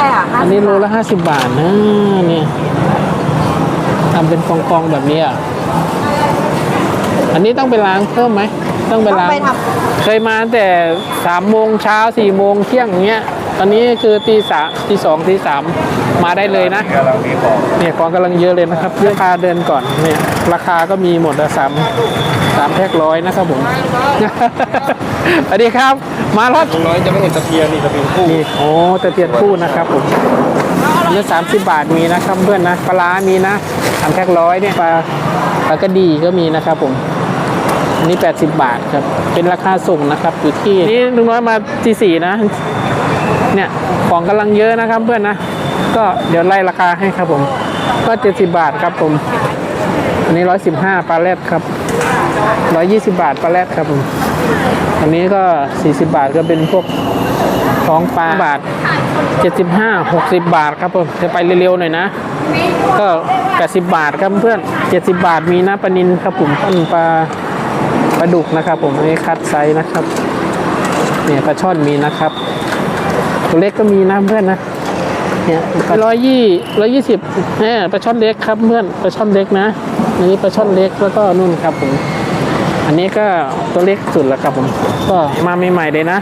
ช่ค่ะอันนี้โลละห้าสิบบาทนะเนี่ยทำเป็นฟองๆแบบนี้อะอันนี้ต้องไปล้างเพิ่มไหมต้องไปต้องล้างไปทเคยมาตั้งแต่สามโมงเช้าสี่โมงเที่ยงอย่างเงี้ย ตอนนี้คือตีสามตีสองตีสามมาได้เลยนะกำลังมีบอกเนี่ยของกำลังเยอะเลยนะครับราคาเดินก่อนเนี่ยราคาก็มีหมดละสามสามแพ็คร้อยนะครับผมสวัสดีครับ มาแล้วลุงน้อยจะไม่เห็นตะเพียนนี่ตะเพียนคู่นี่โอ้ตะเพียนคู่นะครับผมอันนี้สามสิบบาทมีนะครับเพื่อนนะปลาร้ามีนะสามแพ็คร้อยเนี่ยปลาปลากระดีก็มีนะครับผมอันนี้ 80 บาทครับ เป็นราคาส่งนะครับอยู่ที่นี่ลุงน้อยมาที่สี่นะ เนี่ยของกำลังเยอะนะครับเพื่อนนะ ก็เดี๋ยวไล่ราคาให้ครับผม ก็ 70 บาทครับผม อันนี้115ปลาแรดครับ120บาทปลาแรดครับผมอันนี้ก็40บาทก็เป็นพวกท้องปลาบาท75 60บาทครับผมจะไปเร็วๆหน่อยนะ ก็80บาทครับเพื่อน70บาทมีนะปลานินครับผมต้นปลาปลาดุกนะครับ ผมอันนี้คัดไซส์นะครับเนี่ยปลาช่อนมีนะครับตัวเล็กก็มีนะเพื่อนนะเนี่ยร้อยยี่ร้อยยี่สิบเนี่ยปลาช่อนเล็กครับเพื่อนปลาช่อนเล็กนะ อันนี้ปลาช่อนเล็กแล้วก็นุ่นครับผม อันนี้ก็ตัวเล็กสุดแล้วครับผม ก็มาใหม่ๆเลยนะ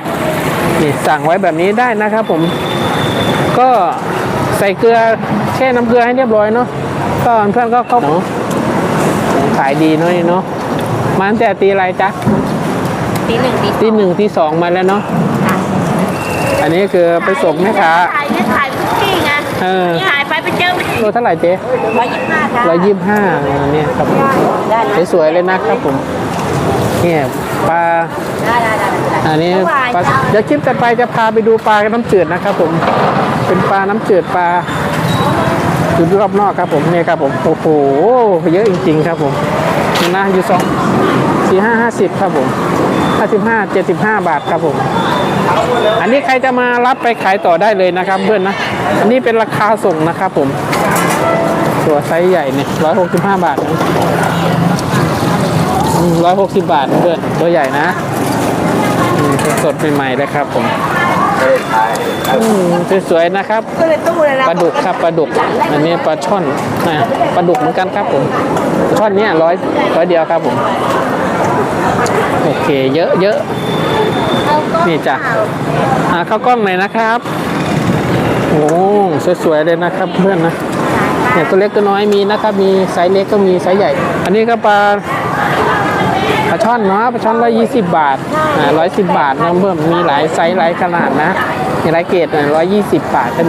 นี่สั่งไว้แบบนี้ได้นะครับผม ก็ใส่เกลือแช่น้ำเกลือให้เรียบร้อยเนาะก็เพื่อนก็เข้าขายดีเนาะนี่เนาะมาตั้งแต่ตีอะไรจ๊ะำตีหนึ่งตีตีหนึ่งตีสองมาแล้วเนาะอันนี้คือไปส่งแม่ค้าถ่ายไม่ถ่ายทุกที่ไงเออนี่หาย ไปไปเจอโลเท่าไหร่เจ๊ร้อยยี่สิบห้าจ้าร้อยยี่สิบห้าเนี่ยครับผมได้นะสวยๆเลยนะครับผมเนี่ยปลาได้ได้ได้ได้อันนี้ปลาเดี๋ยวคลิปต่อไปจะพาไปดูปลาน้ำจืดนะครับผมเป็นปลาน้ำจืดปลาอยู่รอบนอกครับผมเนี่ยครับผมโอ้โหเยอะจริง ๆ ครับผมนี่นะอยู่สองสี่ห้าห้าสิบครับผม ห้าสิบห้าเจ็ดสิบห้าบาทครับผม อันนี้ใครจะมารับไปขายต่อได้เลยนะครับเพื่อนนะ อันนี้เป็นราคาส่งนะครับผม ตัวไซส์ใหญ่เนี่ยร้อยหกสิบห้าบาทร้อยหกสิบบาทเพื่อนตัวใหญ่นะอืมสดใหม่ๆเลยครับผมอืมสวยๆนะครับก็เลยตู้เลยนะปลาดุกครับปลาดุกอันนี้ปลาช่อนนะปลาดุกเหมือนกันครับผมช่อนเนี้ยร้อยร้อยเดียวครับผม โอเค เยอะเยอะนี่จ้ะอ่าเข้ากล้องหน่อยนะครับ โอ้สวยๆเลยนะครับเพื่อนนะเนี่ยตัวเล็กตัวน้อยมีนะครับ มีไซส์เล็กก็มีไซส์ใหญ่ อันนี้ก็ปลาปลาช่อนเนาะปลาช่อนร้อยยี่สิบบาทอ่าร้อยสิบบาทนะเพิ่มมีหลายไซส์หลายขนาดนะมีหลายเกรดร้อยยี่สิบบาทก็มี